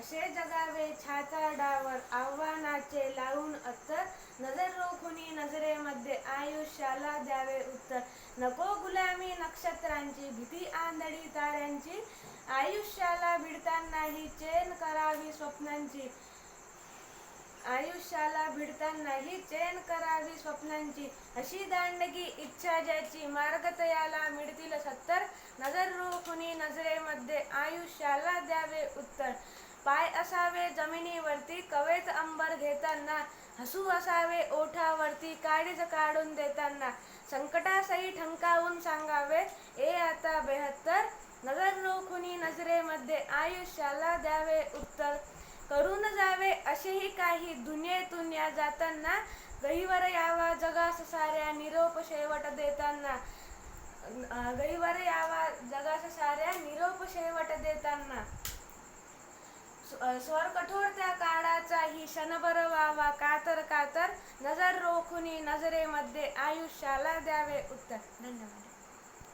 असे जगावे छाता डावर आव्हानाचे लावून अत्तर. नजर रोखुनी नजरेमध्ये आयुष्याला द्यावे उत्तर. नको गुलामी नक्षत्रांची भीती आंधळी ताऱ्यांची. आयुष्याला भिडतानाही चेन करावी स्वप्नांची. आयुष्याला भिडतानाही चेन करावी स्वप्नांची. अशी दांडगी इच्छा ज्याची मार्गतयाला मिळतील सत्तर. नजर रोखुनी नजरेमध्ये आयुष्याला द्यावे उत्तर. पाय असावे जमिनीवरती कवेत अंबर घेताना हसू असावे ओठावरती काळीज काढून देताना. संकटासही ठणकावून सांगावे ए आता बेहत्तर नजर रोखुनी नजरेमध्ये आयुष्याला द्यावे उत्तर. करून जावे असेही काही दुनियेतून या जाताना गहीवर यावा जगास साऱ्या निरोप शेवट देताना. अं, गहीवर यावा जगास साऱ्या निरोप शेवट देताना स्व- अं, स्वर कठोर त्या काळाचाही क्षणभर व्हावा. कातर कातर नजर रोखुनी नजरेमध्ये आयुष्याला द्यावे उत्तर. धन्यवाद.